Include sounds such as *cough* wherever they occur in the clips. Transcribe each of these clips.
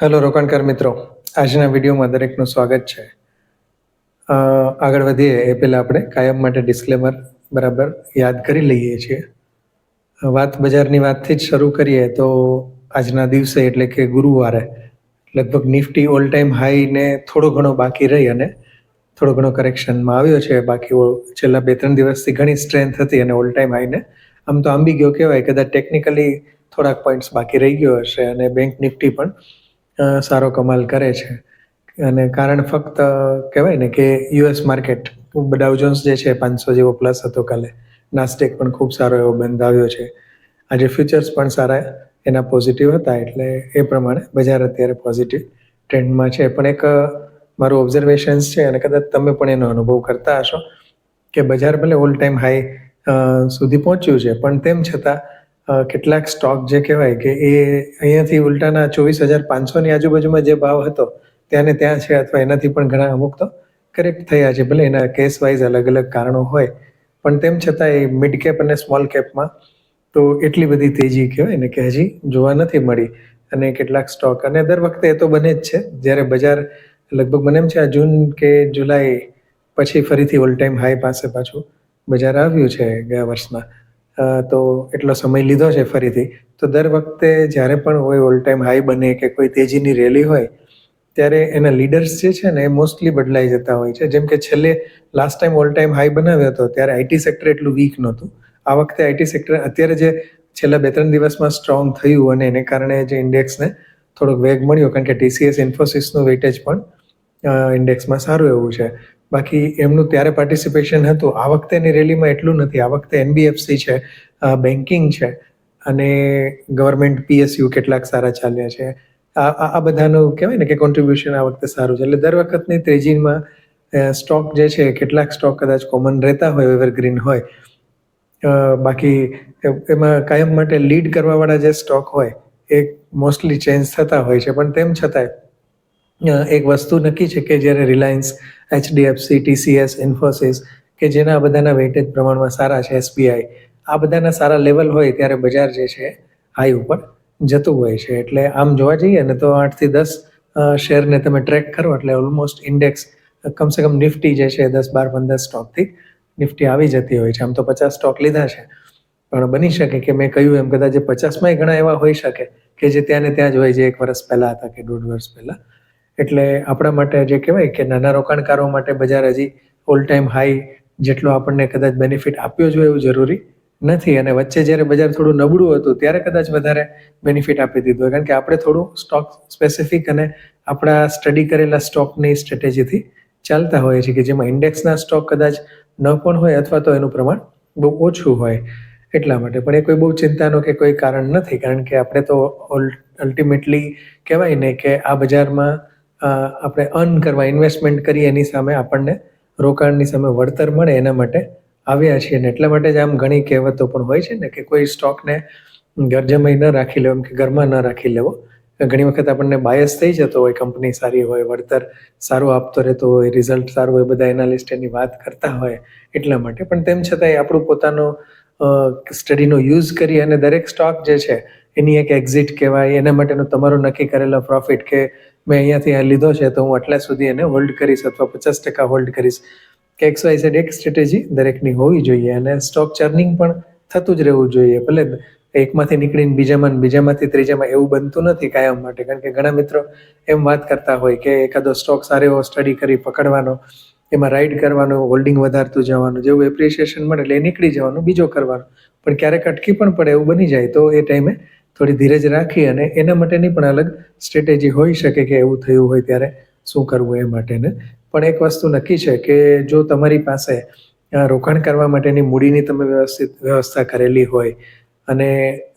Hello રોકાણકાર મિત્રો. આજના વિડીયોમાં દરેકનું સ્વાગત છે. આગળ વધીએ એ પહેલાં આપણે કાયમ માટે ડિસ્ક્લેમર બરાબર યાદ કરી લઈએ છીએ. વાત બજારની વાતથી જ શરૂ કરીએ તો આજના દિવસે એટલે કે ગુરુવારે લગભગ નિફ્ટી ઓલ ટાઈમ હાઈને થોડો ઘણો બાકી રહી અને થોડો ઘણો કરેક્શનમાં આવ્યો છે. બાકી છેલ્લા બે ત્રણ દિવસથી ઘણી સ્ટ્રેન્થ હતી અને ઓલ ટાઈમ હાઈને આમ તો આંબી ગયો કહેવાય. કદાચ ટેકનિકલી થોડાક પોઈન્ટ્સ બાકી રહી ગયો હશે અને બેંક નિફ્ટી પણ સારો કમાલ કરે છે. અને કારણ ફક્ત કહેવાય ને કે યુએસ માર્કેટ ડાઉજોન્સ જે છે પાંચસો જેવો પ્લસ હતો કાલે. નાસ્ટેક પણ ખૂબ સારો એવો બંધ આવ્યો છે. આજે ફ્યુચર્સ પણ સારા એના પોઝિટિવ હતા, એટલે એ પ્રમાણે બજાર અત્યારે પોઝિટિવ ટ્રેન્ડમાં છે. પણ એક મારું ઓબ્ઝર્વેશન્સ છે અને કદાચ તમે પણ એનો અનુભવ કરતા હશો કે બજાર ભલે ઓલ ટાઈમ હાઈ સુધી પહોંચ્યું છે, પણ તેમ છતાં કેટલાક સ્ટોક જે કહેવાય કે એ અહીંયાથી ઉલટાના ચોવીસ હજાર પાંચસોની આજુબાજુમાં જે ભાવ હતો ત્યાં ત્યાં છે અથવા એનાથી પણ ઘણા અમુક તો કરેક્ટ થયા છે, ભલે એના કેસ વાઇઝ અલગ અલગ કારણો હોય. પણ તેમ છતાં એ મિડ કેપ અને સ્મોલ કેપમાં તો એટલી બધી તેજી કહેવાય ને કે હજી જોવા નથી મળી. અને કેટલાક સ્ટોક અને દર વખતે એ તો બને જ છે. જ્યારે બજાર લગભગ મને એમ છે આ જૂન કે જુલાઈ પછી ફરીથી ઓલ ટાઈમ હાઈ પાસે પાછું બજાર આવ્યું છે ગયા વર્ષના. તો એટલો સમય લીધો છે ફરીથી. તો દર વખતે જ્યારે પણ હોય ઓલ ટાઈમ હાઈ બને કે કોઈ તેજીની રેલી હોય, ત્યારે એના લીડર્સ જે છે ને એ મોસ્ટલી બદલાઈ જતા હોય છે. જેમ કે છેલ્લે last time all time high બનાવ્યો હતો, ત્યારે આઈટી સેક્ટર એટલું વીક નહોતું. આ વખતે આઈટી સેક્ટર અત્યારે જે છેલ્લા બે ત્રણ દિવસમાં સ્ટ્રોંગ થયું અને એને કારણે જે ઇન્ડેક્સને થોડોક વેગ મળ્યો, કારણ કે ટીસીએસ ઇન્ફોસિસનું વેટેજ પણ ઇન્ડેક્સમાં સારું એવું છે. બાકી એમનું ત્યારે પાર્ટિસિપેશન હતું. આ વખતેની રેલીમાં એટલું નથી. આ વખતે એનબીએફસી છે બેન્કિંગ છે અને ગવર્મેન્ટ પીએસયુ કેટલાક સારા ચાલ્યા છે. આ આ બધાનું કહેવાય ને કે કોન્ટ્રીબ્યુશન આ વખતે સારું છે. એટલે દર વખતની ત્રેજીમાં સ્ટોક જે છે, કેટલાક સ્ટોક કદાચ કોમન રહેતા હોય એવરગ્રીન હોય. બાકી એમાં કાયમ માટે લીડ કરવાવાળા જે સ્ટોક હોય, એ મોસ્ટલી ચેન્જ થતા હોય છે. પણ તેમ છતાંય એક વસ્તુ નક્કી છે કે જ્યારે રિલાયન્સ એચડીએફસી ટીસીએસ ઇન્ફોસિસ કે જેના બધાના વેઇટેજ પ્રમાણમાં સારા છે એસબીઆઈ આ બધાના સારા લેવલ હોય ત્યારે બજાર જે છે હાઈ ઉપર જતું હોય છે. એટલે આમ જોવા જઈએ ને તો આઠથી દસ શેરને તમે ટ્રેક કરો એટલે ઓલમોસ્ટ ઇન્ડેક્સ કમસે કમ નિફ્ટી જે છે, દસ, બાર, પંદર સ્ટોકથી નિફ્ટી આવી જતી હોય છે. આમ તો પચાસ સ્ટોક લીધા છે. પણ બની શકે કે મેં કહ્યું એમ કદાચ પચાસમાંય ઘણા એવા હોઈ શકે કે જે ત્યાં ને ત્યાં જ હોય, જે એક વર્ષ પહેલાં હતા કે દોઢ વર્ષ પહેલાં. એટલે આપણા માટે જે કહેવાય કે નાના રોકાણકારો માટે બજાર હજી ઓલ ટાઈમ હાઈ જેટલો આપણને કદાચ બેનિફિટ આપ્યો જોઈએ એવું જરૂરી નથી. અને વચ્ચે જ્યારે બજાર થોડું નબળું હતું, ત્યારે કદાચ વધારે બેનિફિટ આપી દીધું હોય. કારણ કે આપણે થોડું સ્ટોક સ્પેસિફિક અને આપણા સ્ટડી કરેલા સ્ટોકની સ્ટ્રેટેજીથી ચાલતા હોઈએ છીએ કે જેમાં ઇન્ડેક્સના સ્ટોક કદાચ ન પણ હોય અથવા તો એનું પ્રમાણ બહુ ઓછું હોય એટલા માટે. પણ એ કોઈ બહુ ચિંતાનો કે કોઈ કારણ નથી. કારણ કે આપણે તો અલ્ટિમેટલી કહેવાય ને કે આ બજારમાં આપણે અર્ન કરવા ઇન્વેસ્ટમેન્ટ કરીએ એની સામે આપણને રોકાણની સામે વળતર મળે એના માટે આવ્યા છીએ. ને એટલા માટે જ આમ ઘણી કહેવતો પણ હોય છે ને કે કોઈ સ્ટોકને ઘર જમાઈ ન રાખી લેવો, એમ કે ઘરમાં ન રાખી લેવો. ઘણી વખત આપણને બાયસ થઈ જતો હોય, કંપની સારી હોય, વળતર સારું આપતો રહેતો હોય રિઝલ્ટ સારું હોય, બધા એનાલિસ્ટ એની વાત કરતા હોય એટલા માટે. પણ તેમ છતાંય આપણું પોતાનો સ્ટડીનો યુઝ કરી અને દરેક સ્ટોક જે છે એની એક એક્ઝિટ કહેવાય. એના માટેનો તમારો નક્કી કરેલો પ્રોફિટ કે મેં અહીંયાથી આ લીધો છે, તો હું આટલા સુધી એને હોલ્ડ કરીશ અથવા પચાસ ટકા હોલ્ડ કરીશ. કે એક્સ વાય ઝેડ એક સ્ટ્રેટેજી દરેકની હોવી જોઈએ અને સ્ટોક ચર્નિંગ પણ થતું જ રહેવું જોઈએ. ભલે એકમાંથી નીકળીને બીજામાં બીજામાંથી ત્રીજામાં એવું બનતું નથી કાયમ માટે. કારણ કે ઘણા મિત્રો એમ વાત કરતા હોય કે એકાદો સ્ટોક સારો એવો સ્ટડી કરી પકડવાનો, એમાં રાઈડ કરવાનું હોલ્ડિંગ વધારતું જવાનું, જેવું એપ્રિસિએશન મળે એટલે નીકળી જવાનું, બીજો કરવાનો. પણ ક્યારેક અટકી પણ પડે એવું બની જાય તો એ ટાઈમે થોડી ધીરજ રાખી અને એના માટેની પણ અલગ સ્ટ્રેટેજી હોઈ શકે કે એવું થયું હોય ત્યારે શું કરવું એ માટેને. પણ એક વસ્તુ નક્કી છે કે જો તમારી પાસે રોકાણ કરવા માટેની મૂડીની તમે વ્યવસ્થિત વ્યવસ્થા કરેલી હોય અને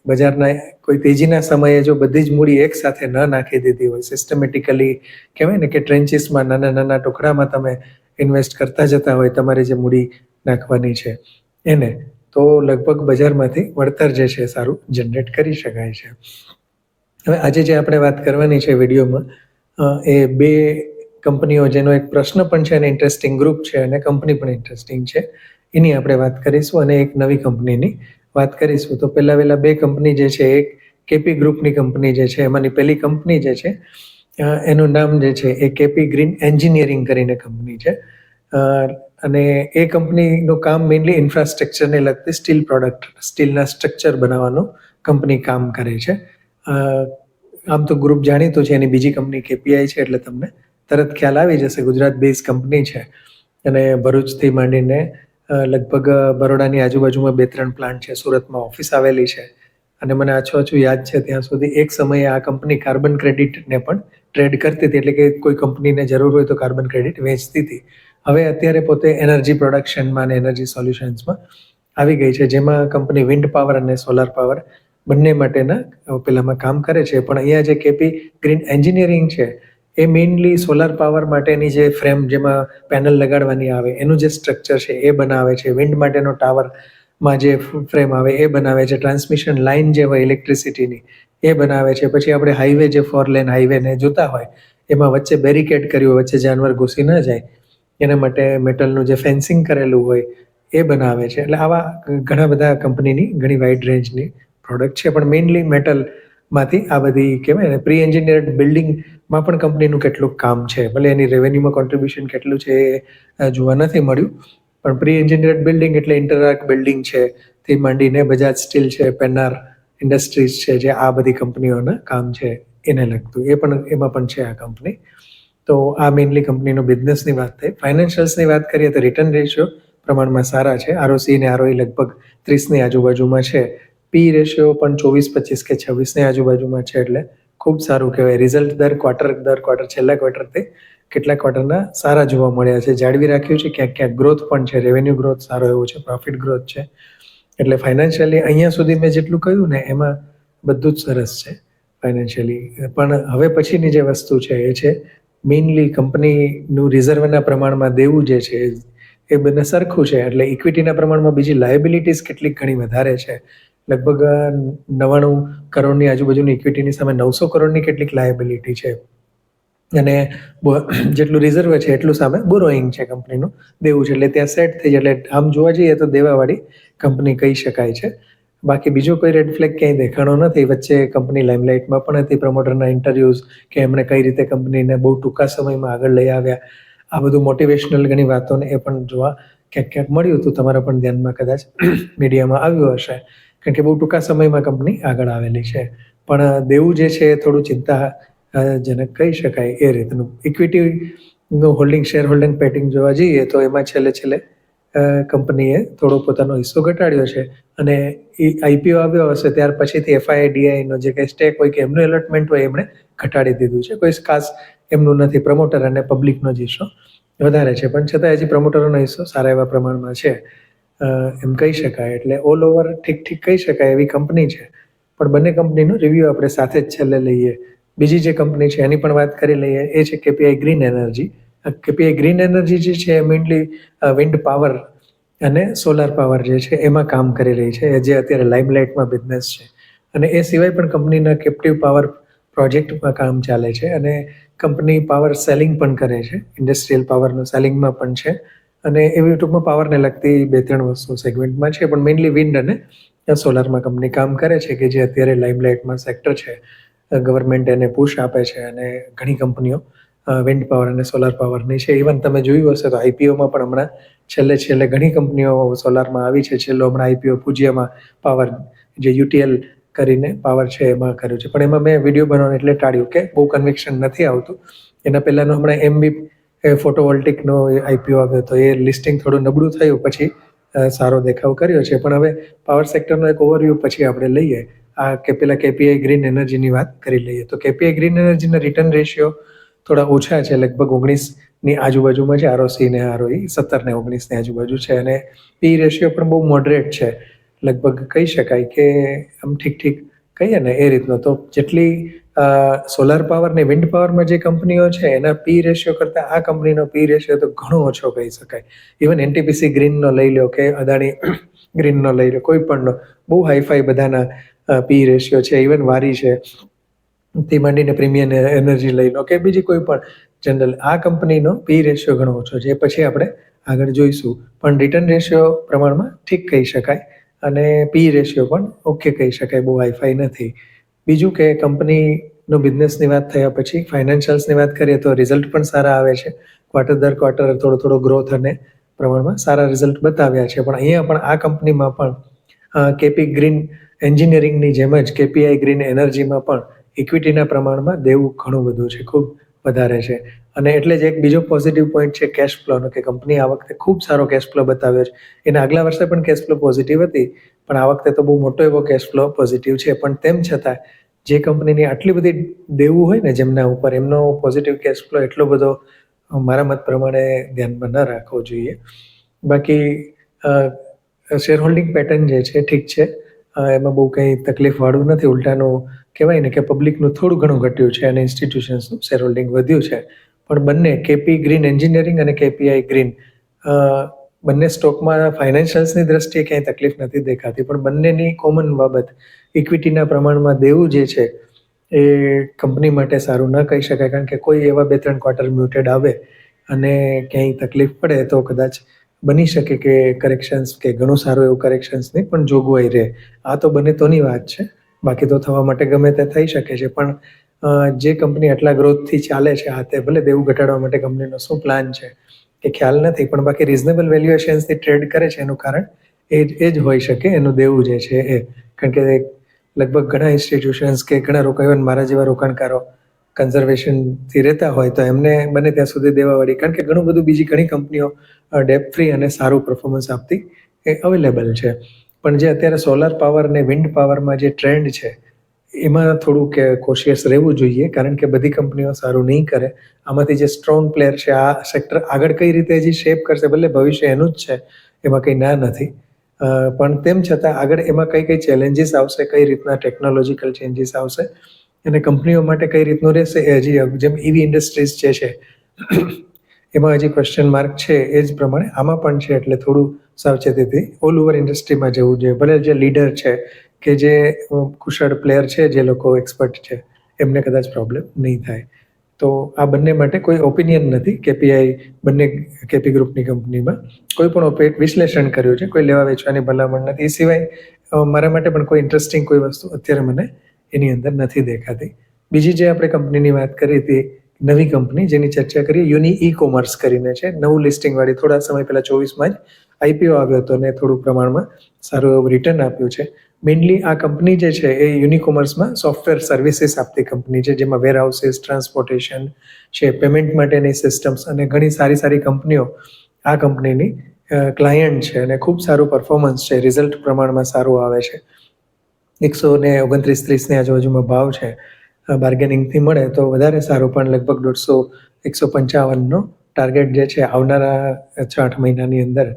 બજારના કોઈ તેજીના સમયે જો બધી જ મૂડી એક સાથે ન નાખી દીધી હોય સિસ્ટમેટિકલી કહેવાય ને કે ટ્રેન્ચીસમાં નાના નાના ટુકડામાં તમે ઇન્વેસ્ટ કરતા જતા હોય તમારે જે મૂડી નાખવાની છે એને તો લગભગ બજારમાંથી વળતર જે છે સારું જનરેટ કરી શકાય છે. હવે આજે જે આપણે વાત કરવાની છે વિડીયોમાં એ બે કંપનીઓ જેનો એક પ્રશ્ન પણ છે અને ઇન્ટરેસ્ટિંગ ગ્રુપ છે અને કંપની પણ ઇન્ટરેસ્ટિંગ છે, એની આપણે વાત કરીશું અને એક નવી કંપનીની વાત કરીશું. તો પહેલાં વહેલા બે કંપની જે છે, એક કેપી ગ્રુપની કંપની જે છે, એમાંની પહેલી કંપની જે છે એનું નામ જે છે એ કેપી ગ્રીન એન્જિનિયરિંગ કરીને કંપની છે. અને એ કંપનીનું કામ મેઇનલી ઇન્ફ્રાસ્ટ્રક્ચરને લગતી સ્ટીલ પ્રોડક્ટ સ્ટીલના સ્ટ્રક્ચર બનાવવાનું કંપની કામ કરે છે. આમ તો ગ્રુપ જાણીતું છે, એની બીજી કંપની કેપીઆઈ છે એટલે તમને તરત ખ્યાલ આવી જશે ગુજરાત બેઝ કંપની છે. અને ભરૂચથી માંડીને લગભગ બરોડાની આજુબાજુમાં બે ત્રણ પ્લાન્ટ છે, સુરતમાં ઓફિસ આવેલી છે. અને મને આછું આછું યાદ છે, ત્યાં સુધી એક સમયે આ કંપની કાર્બન ક્રેડિટને પણ ટ્રેડ કરતી હતી, એટલે કે કોઈ કંપનીને જરૂર હોય તો કાર્બન ક્રેડિટ વેચતી હતી. હવે અત્યારે પોતે એનર્જી પ્રોડક્શનમાં અને એનર્જી સોલ્યુશન્સમાં આવી ગઈ છે, જેમાં કંપની વિન્ડ પાવર અને સોલાર પાવર બંને માટેના પેલામાં કામ કરે છે. પણ અહીંયા જે કેપી ગ્રીન એન્જિનિયરિંગ છે, એ મેઇનલી સોલાર પાવર માટેની જે ફ્રેમ જેમાં પેનલ લગાડવાની આવે, એનું જે સ્ટ્રક્ચર છે, એ બનાવે છે. વિન્ડ માટેનો ટાવરમાં જે ફ્રેમ આવે, એ બનાવે છે. ટ્રાન્સમિશન લાઇન જે હોય ઇલેક્ટ્રિસિટીની એ બનાવે છે. પછી આપણે હાઈવે જે ફોર લેન હાઈવેને જોતા હોય, એમાં વચ્ચે બેરિકેડ કર્યું વચ્ચે જાનવર ઘૂસી ન જાય એના માટે મેટલનું જે ફેન્સિંગ કરેલું હોય એ બનાવે છે. એટલે આવા ઘણા બધા કંપનીની ઘણી વાઇડ રેન્જની પ્રોડક્ટ છે. પણ મેઇનલી મેટલમાંથી આ બધી કહેવાય ને પ્રી એન્જિનિયર્ડ બિલ્ડિંગમાં પણ કંપનીનું કેટલું કામ છે. ભલે એની રેવન્યુમાં કોન્ટ્રીબ્યુશન કેટલું છે એ જોવા નથી મળ્યું. પણ પ્રી એન્જિનિયર્ડ બિલ્ડિંગ એટલે ઇન્ટરઆર્ક બિલ્ડિંગ છે. તે માંડીને બજાજ સ્ટીલ છે પેનાર ઇન્ડસ્ટ્રીઝ છે, જે આ બધી કંપનીઓના કામ છે, એને લગતું. એ પણ, એમાં પણ છે આ કંપની તો આ મેઇનલી કંપનીનો બિઝનેસની વાત થઈ. ફાઇનાન્શિયલ્સની વાત કરીએ તો રિટર્ન રેશિયો પ્રમાણમાં સારા છે. આરઓસી ને આરઓઈ લગભગ ત્રીસની આજુબાજુમાં છે. પી રેશિયો પણ ચોવીસ, પચીસ કે છવ્વીસની આજુબાજુમાં છે એટલે ખૂબ સારું કહેવાય. રિઝલ્ટ દર ક્વાર્ટર દર ક્વાર્ટર છેલ્લા ક્વાર્ટરથી કેટલા ક્વાર્ટરના સારા જોવા મળ્યા છે. જાળવી રાખ્યું છે ક્યાંક ક્યાંક ગ્રોથ પણ છે. રેવન્યુ ગ્રોથ સારો એવો છે. પ્રોફિટ ગ્રોથ છે. એટલે ફાઇનાન્શિયલી અહીંયા સુધી મેં જેટલું કહ્યું ને એમાં બધું જ સરસ છે. ફાઇનાન્શિયલી પણ હવે પછીની જે વસ્તુ છે એ છે મેઇનલી કંપનીનું રિઝર્વના પ્રમાણમાં દેવું જે છે, એ બંને સરખું છે. એટલે ઇક્વિટીના પ્રમાણમાં બીજી લાયબિલિટીઝ કેટલીક ઘણી વધારે છે. લગભગ નવ્વાણું કરોડની આજુબાજુની ઇક્વિટીની સામે નવસો કરોડની કેટલીક લાયબિલિટી છે. અને જેટલું રિઝર્વ છે એટલું સામે બોરોઈંગ છે કંપનીનું દેવું છે. એટલે ત્યાં સેટ થઈ જાય. એટલે આમ જોવા જઈએ તો દેવાવાળી કંપની કહી શકાય છે. બાકી બીજો કોઈ રેડ ફ્લેગ ક્યાંય દેખાણો નથી. વચ્ચે કંપની લાઇમલાઇટમાં પણ હતી પ્રમોટરના ઇન્ટરવ્યૂઝ કે એમણે કઈ રીતે કંપનીને બહુ ટૂંકા સમયમાં આગળ લઈ આવ્યા. આ બધું મોટિવેશનલ ઘણી વાતોને એ પણ જોવા ક્યાંક ક્યાંક મળ્યું હતું. તમારા પણ ધ્યાનમાં કદાચ મીડિયામાં આવ્યું હશે. કારણ કે બહુ ટૂંકા સમયમાં કંપની આગળ આવેલી છે. પણ દેવું જે છે એ થોડું ચિંતા અ, કહી શકાય એ રીતનું. ઇક્વિટીનું હોલ્ડિંગ શેર હોલ્ડિંગ પેટિંગ જોવા જઈએ તો એમાં છેલ્લે છેલ્લે કંપનીએ થોડો પોતાનો હિસ્સો ઘટાડ્યો છે અને એ આઈપીઓ આવ્યો હશે ત્યાર પછીથી એફઆઈ ડીઆઈનો જે કંઈ સ્ટેક હોય કે એમનું એલોટમેન્ટ હોય એમણે ઘટાડી દીધું છે. કોઈ ખાસ એમનું નથી પ્રમોટર અને પબ્લિકનો જ હિસ્સો વધારે છે. પણ છતાં હજી પ્રમોટરોનો હિસ્સો સારા એવા પ્રમાણમાં છે. એમ કહી શકાય. એટલે ઓલ ઓવર ઠીક ઠીક કહી શકાય એવી કંપની છે. પણ બંને કંપનીનું રિવ્યૂ આપણે સાથે જ છેલ્લે લઈએ. બીજી જે કંપની છે એની પણ વાત કરી લઈએ, એ છે KPI green energy. KPI green energy જે છે, મેઇનલી વિન્ડ પાવર અને સોલાર પાવર જે છે, એમાં કામ કરી રહી છે જે અત્યારે લાઇમલાઇટમાં બિઝનેસ છે. અને એ સિવાય પણ કંપનીના કેપ્ટિવ પાવર પ્રોજેક્ટમાં કામ ચાલે છે અને કંપની પાવર સેલિંગ પણ કરે છે ઇન્ડસ્ટ્રીયલ પાવરનું સેલિંગમાં પણ છે. અને એવી ટૂંકમાં પાવરને લગતી બે ત્રણ વસ્તુ સેગમેન્ટમાં છે, પણ મેઇનલી વિન્ડ અને સોલારમાં કંપની કામ કરે છે કે જે અત્યારે લાઇમલાઇટમાં સેક્ટર છે ગવર્મેન્ટ એને પુશ આપે છે અને ઘણી કંપનીઓ વિન્ડ પાવર અને સોલાર પાવરની છે. ઇવન તમે જોયું હશે તો આઈપીઓમાં પણ હમણાં છેલ્લે છેલ્લે ઘણી કંપનીઓ સોલારમાં આવી છે. છેલ્લો હમણાં આઈપીઓ પૂજ્યમાં પાવર જે યુટીએલ કરીને પાવર છે એમાં કર્યું છે. પણ એમાં મેં વીડિયો બનાવવાનું એટલે ટાળ્યું કે બહુ કન્વિક્શન નથી આવતું. એના પહેલાંનો હમણાં એમબી ફોટોવોલ્ટિકનો આઈપીઓ આવ્યો તો એ લિસ્ટિંગ થોડું નબળું થયું પછી સારો દેખાવ કર્યો છે. પણ હવે પાવર સેક્ટરનો એક ઓવરવ્યૂ પછી આપણે લઈએ. આ કે પેલા કેપીઆઈ ગ્રીન એનર્જીની વાત કરી લઈએ. તો કેપીઆઈ ગ્રીન એનર્જીના રિટર્ન રેશિયો થોડા ઓછા છે. લગભગ ઓગણીસની આજુબાજુમાં છે. આરઓસી ને આરઓઈ, સત્તર ને ઓગણીસની આજુબાજુ છે. અને પી રેશિયો પણ બહુ મોડરેટ છે. લગભગ કહી શકાય કે આમ ઠીક ઠીક કહીએ ને એ રીતનો. તો જેટલી સોલાર પાવર ને વિન્ડ પાવરમાં જે કંપનીઓ છે, એના પી રેશિયો કરતાં આ કંપનીનો પી રેશિયો તો ઘણો ઓછો કહી શકાય. ઇવન એનટીપીસી ગ્રીનનો લઈ લો કે અદાણી ગ્રીનનો લઈ લો, કોઈ પણનો બહુ હાઈફાઈ બધાના પી રેશિયો છે. ઇવન વારી છે. તે માંડીને પ્રીમિયમ એનર્જી લઈ લો કે બીજી કોઈ પણ જનરલ આ કંપનીનો પી રેશિયો ઘણો ઓછો છે પછી આપણે આગળ જોઈશું. પણ રિટર્ન રેશિયો પ્રમાણમાં ઠીક કહી શકાય અને પી રેશિયો પણ ઓકે કહી શકાય, બહુ હાઈફાઈ નથી. બીજું કે કંપનીનો બિઝનેસની વાત થયા પછી ફાઇનાન્શિયલ્સની વાત કરીએ તો રિઝલ્ટ પણ સારા આવે છે. ક્વાર્ટર દર ક્વાર્ટર થોડો થોડો ગ્રોથ અને પ્રમાણમાં સારા રિઝલ્ટ બતાવ્યા છે. પણ અહીંયા પણ આ કંપનીમાં પણ કેપી ગ્રીન એન્જિનિયરિંગની જેમ જ કેપીઆઈ ગ્રીન એનર્જીમાં પણ ઇક્વિટીના પ્રમાણમાં દેવું ઘણું બધું છે, ખૂબ વધારે છે. અને એટલે જ એક બીજો પોઝિટિવ પોઈન્ટ છે કેશ ફ્લોનો કે કંપની આ વખતે ખૂબ સારો કેશ ફ્લો બતાવ્યો છે. એના આગલા વર્ષે પણ કેશ ફ્લો પોઝિટિવ હતી, પણ આ વખતે તો બહુ મોટો એવો કેશ ફ્લો પોઝિટિવ છે. પણ તેમ છતાં જે કંપનીની આટલી બધી દેવું હોય ને જેમના ઉપર એમનો પોઝિટિવ કેશ ફ્લો એટલો બધો મારા મત પ્રમાણે ધ્યાનમાં ન રાખવો જોઈએ. બાકી શેર હોલ્ડિંગ પેટર્ન જે છે ઠીક છે. એમાં બહુ કંઈ તકલીફવાળું નથી. ઉલટાનું કહેવાય ને કે પબ્લિકનું થોડું ઘણું ઘટ્યું છે અને ઇન્સ્ટિટ્યુશન્સનું શેર હોલ્ડિંગ વધ્યું છે. પણ બંને કેપી ગ્રીન એન્જિનિયરિંગ અને કેપીઆઈ ગ્રીન બંને સ્ટોકમાં ફાઇનાન્શિયલ્સની દ્રષ્ટિએ ક્યાંય તકલીફ નથી દેખાતી. પણ બંનેની કોમન બાબત ઇક્વિટીના પ્રમાણમાં દેવું જે છે, એ કંપની માટે સારું ન કહી શકાય. કારણ કે કોઈ એવા બે ત્રણ ક્વાર્ટર મ્યુટેડ આવે અને ક્યાંય તકલીફ પડે તો કદાચ બની શકે કે કરેક્શન્સ કે ઘણું સારું એવું કરેક્શન્સ નહીં, પણ જોગવાઈ રહે. આ તો બને તોની વાત છે. બાકી તો થવા માટે ગમે તે થઈ શકે છે. પણ જે કંપની આટલા ગ્રોથથી ચાલે છે હાથે, ભલે દેવું ઘટાડવા માટે કંપનીનો શું પ્લાન છે એ ખ્યાલ નથી, પણ બાકી રિઝનેબલ વેલ્યુએશન્સથી ટ્રેડ કરે છે એનું કારણ એ જ એ જ હોઈ શકે, એનું દેવું જે છે એ. કારણ કે લગભગ ઘણા ઇન્સ્ટિટ્યુશન્સ કે ઘણા રોકાણ મારા જેવા રોકાણકારો કન્ઝર્વેશનથી રહેતા હોય તો એમને બને ત્યાં સુધી દેવાવાળી. કારણ કે ઘણું બધું બીજી ઘણી કંપનીઓ ડેપ ફ્રી અને સારું પરફોર્મન્સ આપતી એ અવેલેબલ છે. પણ જે અત્યારે સોલાર પાવર અને વિન્ડ પાવરમાં જે ટ્રેન્ડ છે, એમાં થોડું કે કોશિયસ રહેવું જોઈએ, કારણ કે બધી કંપનીઓ સારું નહીં કરે. આમાંથી જે સ્ટ્રોંગ પ્લેયર છે, આ સેક્ટર આગળ કઈ રીતે હજી શેપ કરશે, ભલે ભવિષ્ય એનું જ છે, એમાં કંઈ ના નથી. પણ તેમ છતાં આગળ એમાં કઈ કઈ ચેલેન્જીસ આવશે, કઈ રીતના ટેકનોલોજીકલ ચેન્જીસ આવશે અને કંપનીઓ માટે કઈ રીતનું રહેશે એ હજી જેમ ઈવી ઇન્ડસ્ટ્રીઝ જે છે, એમાં હજી ક્વેશ્ચન માર્ક છે એ જ પ્રમાણે આમાં પણ છે એટલે થોડું સાવચેતીથી. ઓલ ઓવર ઇન્ડસ્ટ્રીમાં જવું જોઈએ ભલે જે લીડર છે કે જે કુશળ પ્લેયર છે, જે લોકો એક્સપર્ટ છે, એમને કદાચ પ્રોબ્લેમ નહીં થાય. તો આ બંને માટે કોઈ ઓપિનિયન નથી કેપીઆઈ બંને કેપી ગ્રુપની કંપનીમાં. કોઈ પણ વિશ્લેષણ કર્યું છે, કોઈ લેવા વેચવાની ભલામણ નથી. એ સિવાય મારા માટે પણ કોઈ ઇન્ટરેસ્ટિંગ કોઈ વસ્તુ અત્યારે મને એની અંદર નથી દેખાતી. બીજી જે આપણે કંપનીની વાત કરી હતી, નવી કંપની જેની ચર્ચા કરીએ યુની ઈ કોમર્સ કરીને છે. નવું લિસ્ટિંગવાળી થોડા સમય પહેલાં ચોવીસમાં જ આઈપીઓ આવ્યો હતો અને થોડું પ્રમાણમાં સારું એવું રિટર્ન આપ્યું છે. મેઇનલી આ કંપની જે છે એ યુનિકોમર્સમાં સોફ્ટવેર સર્વિસીસ આપતી કંપની છે, જેમાં વેર હાઉસીસ ટ્રાન્સપોર્ટેશન છે પેમેન્ટ માટેની સિસ્ટમ્સ અને ઘણી સારી સારી કંપનીઓ આ કંપનીની ક્લાયન્ટ છે અને ખૂબ સારું પરફોર્મન્સ છે. રિઝલ્ટ પ્રમાણમાં સારું આવે છે. એકસો ને ઓગણત્રીસ ત્રીસની આજુબાજુમાં ભાવ છે. બાર્ગેનિંગથી મળે તો વધારે સારું, પણ લગભગ દોઢસો, એકસો પંચાવનનો ટાર્ગેટ જે છે આવનારા છ, આઠ મહિનાની અંદર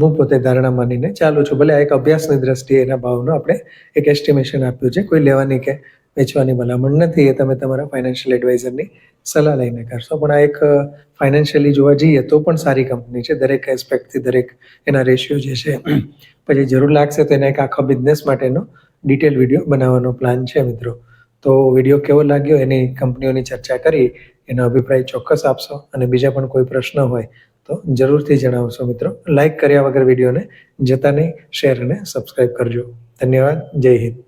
હું પોતે ધારણા માનીને ચાલુ છું. ભલે આ એક અભ્યાસની દ્રષ્ટિએ એના ભાવનું આપણે એક એસ્ટિમેશન આપ્યું છે. કોઈ લેવાની કે વેચવાની ભલામણ નથી, એ તમે તમારા ફાઇનાન્શિયલ એડવાઇઝરની સલાહ લઈને કરશો. પણ આ એક ફાઇનાન્શિયલી જોવા જઈએ તો પણ સારી કંપની છે. દરેક એસ્પેક્ટથી દરેક એના રેશિયો જે છે, *clears throat* પછી જરૂર લાગશે તો એના એક આખા બિઝનેસ માટેનો ડિટેલ વીડિયો બનાવવાનો પ્લાન છે મિત્રો. તો વીડિયો કેવો લાગ્યો, એની કંપનીઓની ચર્ચા કરી, એનો અભિપ્રાય ચોક્કસ આપશો. અને બીજા પણ કોઈ પ્રશ્ન હોય તો જરૂરથી જણાવશો મિત્રો. લાઇક કર્યા વગર વિડીયોને જતા નહીં શેર અને સબસ્ક્રાઈબ કરજો. ધન્યવાદ. જય હિન્દ.